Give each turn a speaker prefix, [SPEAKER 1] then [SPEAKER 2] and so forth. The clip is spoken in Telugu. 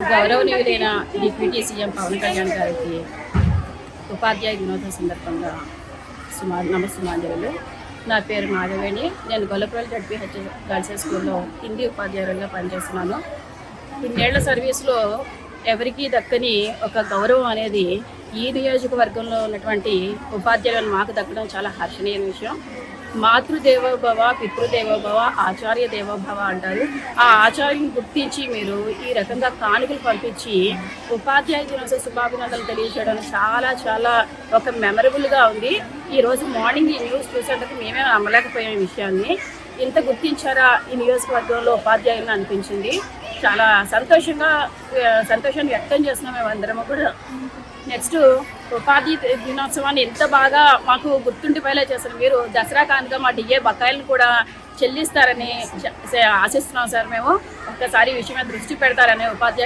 [SPEAKER 1] గౌరవనీయులైన డిప్యూటీ సీఎం పవన్ కళ్యాణ్ గారికి ఉపాధ్యాయ దినోత్సవం సందర్భంగా సుమా నమస్సుమాంజలు నా పేరు మాధవేణి. నేను గొల్లపల్లి జడ్పీహెచ్ గర్ల్స్ స్కూల్లో హిందీ ఉపాధ్యాయులుగా పనిచేస్తున్నాను. ఇన్నేళ్ళ సర్వీస్లో ఎవరికీ దక్కని ఒక గౌరవం అనేది ఈ నియోజకవర్గంలో ఉన్నటువంటి ఉపాధ్యాయులను మాకు దక్కడం చాలా హర్షణీయ విషయం. మాతృదేవోభవ పితృదేవోభవ ఆచార్య దేవోభవ అంటారు. ఆ ఆచార్యుని గుర్తించి మీరు ఈ రకంగా కానుకలు పంపించి ఉపాధ్యాయ దినోత్సవ శుభాభినందనలు తెలియజేయడం చాలా చాలా ఒక మెమరబుల్గా ఉంది. ఈరోజు మార్నింగ్ ఈ న్యూస్ చూసేందుకు మేమే నమ్మలేకపోయాం ఈ విషయాన్ని. ఇంత గుర్తించారా ఈ నియోజకవర్గంలో ఉపాధ్యాయులను అనిపించింది? చాలా సంతోషంగా సంతోషాన్ని వ్యక్తం చేస్తున్నాం మేము అందరము కూడా. నెక్స్ట్ ఉపాధి దినోత్సవాన్ని ఎంత బాగా మాకు గుర్తుండిపోయేలా చేస్తారు. మీరు దసరా కానుక మా డిఏ బకాయిలను కూడా చెల్లిస్తారని ఆశిస్తున్నాం సార్ మేము. ఒక్కసారి ఈ విషయం మీద దృష్టి పెడతారని ఉపాధ్యాయులు